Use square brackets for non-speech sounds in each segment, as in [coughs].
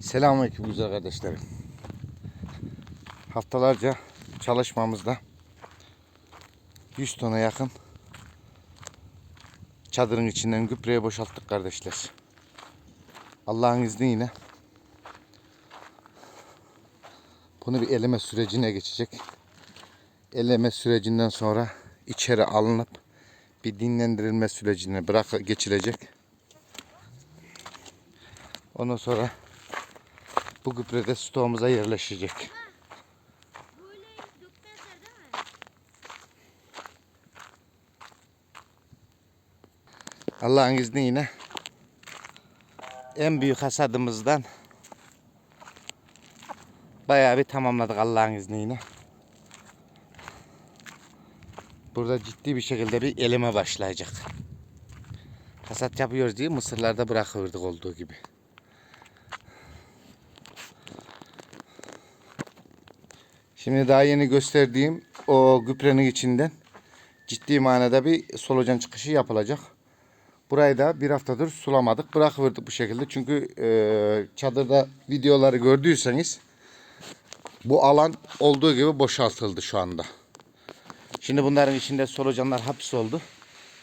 Selamünaleyküm güzel kardeşlerim. Haftalarca çalışmamızda 100 tona yakın çadırın içinden gübreye boşalttık kardeşler. Allah'ın izniyle bunu bir eleme sürecine geçecek. Eleme sürecinden sonra içeri alınıp bir dinlendirilme sürecine bırak geçilecek. Ondan sonra bu gübre de stoğumuza yerleşecek. Allah'ın izniyle en büyük hasadımızdan bayağı bir tamamladık Allah'ın izniyle. Burada ciddi bir şekilde bir elime başlayacak. Hasat yapıyoruz diye mısırlarda bırakırdık olduğu gibi. Şimdi daha yeni gösterdiğim o gübrenin içinden ciddi manada bir solucan çıkışı yapılacak. Burayı da bir haftadır sulamadık. Bırakıverdik bu şekilde. Çünkü e, çadırda videoları gördüyseniz bu alan olduğu gibi boşaltıldı şu anda. Şimdi bunların içinde solucanlar hapsoldu.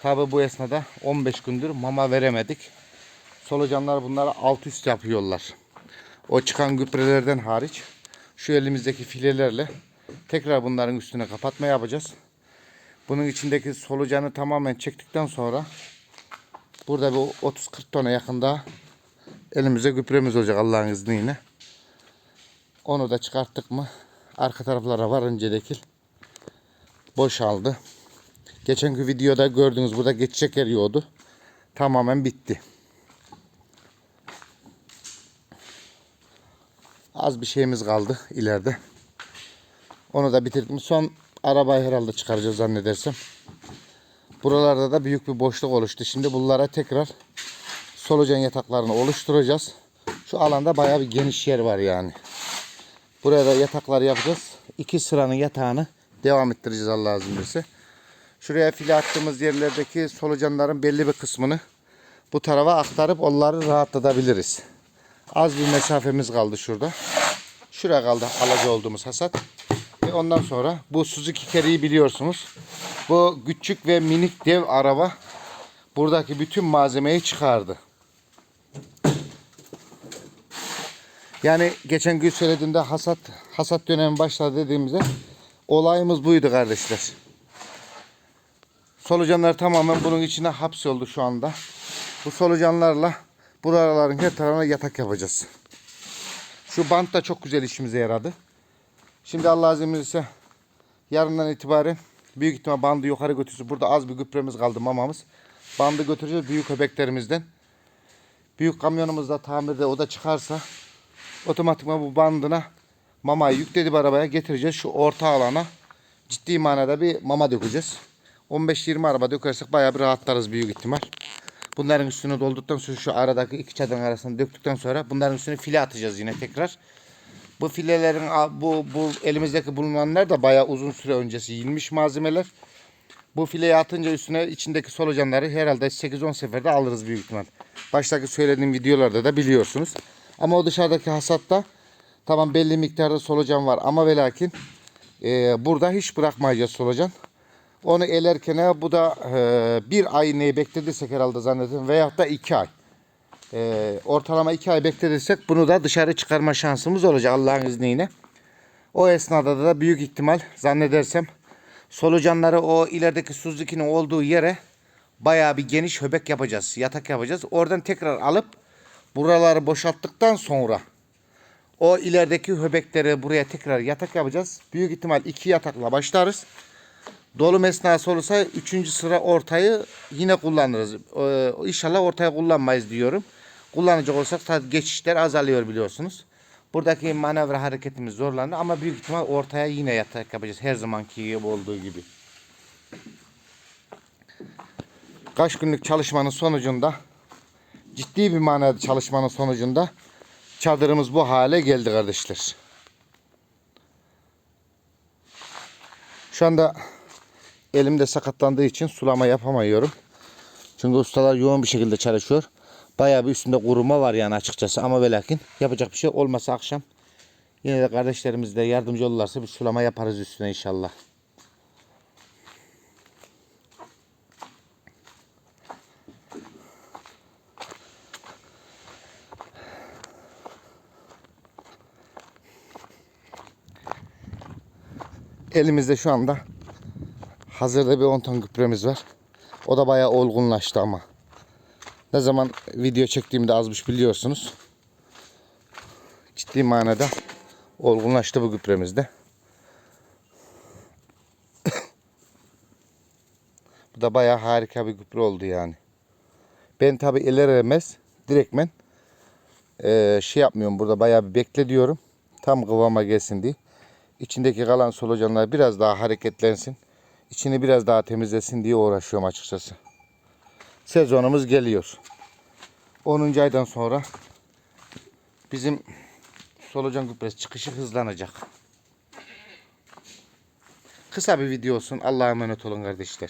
Tabi bu esnada 15 gündür mama veremedik. Solucanlar bunları alt üst yapıyorlar. O çıkan gübrelerden hariç şu elimizdeki filelerle tekrar bunların üstüne kapatma yapacağız. Bunun içindeki solucanı tamamen çektikten sonra burada bir 30-40 tona yakında elimizde gübremiz olacak Allah'ın izniyle. Onu da çıkarttık mı arka taraflara varınca dekil boşaldı. Geçenki videoda gördüğünüz burada geçecek eriyordu. Tamamen bitti. Az bir şeyimiz kaldı ileride. Onu da bitirdim. Son arabayı herhalde çıkaracağız zannedersem. Buralarda da büyük bir boşluk oluştu. Şimdi bunlara tekrar solucan yataklarını oluşturacağız. Şu alanda bayağı bir geniş yer var yani. Buraya da yatakları yapacağız. İki sıranın yatağını devam ettireceğiz Allah izin verirse. Şuraya file attığımız yerlerdeki solucanların belli bir kısmını bu tarafa aktarıp onları rahatlatabiliriz. Az bir mesafemiz kaldı şurada. Şuraya kaldı alıcı olduğumuz hasat. Ve ondan sonra bu Suzuki Carry'i biliyorsunuz. Bu küçük ve minik dev araba buradaki bütün malzemeyi çıkardı. Yani geçen gün söylediğimde hasat hasat dönemi başladı dediğimizde olayımız buydu kardeşler. Solucanlar tamamen bunun içine hapsoldu şu anda. Bu solucanlarla buraların her tarafına yatak yapacağız. Şu bant da çok güzel işimize yaradı. Şimdi Allah izin verirse yarından itibaren büyük ihtimal bandı yukarı götüreceğiz. Burada az bir gübremiz kaldı mamamız. Bandı götüreceğiz büyük köpeklerimizden. Büyük kamyonumuzda tamirde o da çıkarsa otomatikman bu bandına mamayı yükledik arabaya getireceğiz. Şu orta alana ciddi manada bir mama dökeceğiz. 15-20 araba dökersek bayağı bir rahatlarız büyük ihtimal. Bunların üstünü dolduktan sonra şu aradaki iki çadırın arasını döktükten sonra bunların üstüne file atacağız yine tekrar. Bu filelerin bu, bu elimizdeki bulunanlar da bayağı uzun süre öncesi yenilmiş malzemeler. Bu fileyi atınca üstüne içindeki solucanları herhalde 8-10 seferde alırız büyük ihtimal. Baştaki söylediğim videolarda da biliyorsunuz. Ama o dışarıdaki hasatta tamam belli miktarda solucan var ama ve lakin e, burada hiç bırakmayacağız solucan. Onu elerken bu da e, bir ay neyi beklediysek herhalde zannediyorum veyahut da iki ay. E, ortalama iki ay beklediysek bunu da dışarı çıkarma şansımız olacak Allah'ın izniyle. O esnada da büyük ihtimal zannedersem solucanları o ilerideki Suzuki'nin olduğu yere bayağı bir geniş höbek yapacağız. Yatak yapacağız. Oradan tekrar alıp buraları boşalttıktan sonra o ilerideki höbekleri buraya tekrar yatak yapacağız. Büyük ihtimal iki yatakla başlarız. Dolum esnası olursa üçüncü sıra ortayı yine kullanırız. Ee, inşallah ortaya kullanmayız diyorum. Kullanacak olsak tabii geçişler azalıyor biliyorsunuz. Buradaki manevra hareketimiz zorlandı ama büyük ihtimal ortaya yine yatak yapacağız. Her zamanki gibi olduğu gibi. Kaç günlük çalışmanın sonucunda ciddi bir manada çalışmanın sonucunda çadırımız bu hale geldi kardeşler. Şu anda elimde sakatlandığı için sulama yapamıyorum. Çünkü ustalar yoğun bir şekilde çalışıyor. Bayağı bir üstünde kuruma var yani açıkçası ama ve lakin yapacak bir şey olmasa akşam yine de kardeşlerimiz de yardımcı olurlarsa bir sulama yaparız üstüne inşallah. Elimizde şu anda hazırda bir 10 ton gübremiz var. O da bayağı olgunlaştı ama. Ne zaman video çektiğimde azmış biliyorsunuz. Ciddi manada olgunlaştı bu gübremizde. [coughs] bu da bayağı harika bir gübre oldu yani. Ben tabi ilerlemez direktmen eee, şey yapmıyorum burada bayağı bir bekle diyorum. Tam kıvama gelsin diye. İçindeki kalan solucanlar biraz daha hareketlensin. İçini biraz daha temizlesin diye uğraşıyorum açıkçası. Sezonumuz geliyor. 10. aydan sonra bizim solucan gübresi çıkışı hızlanacak. Kısa bir video olsun. Allah'a emanet olun kardeşler.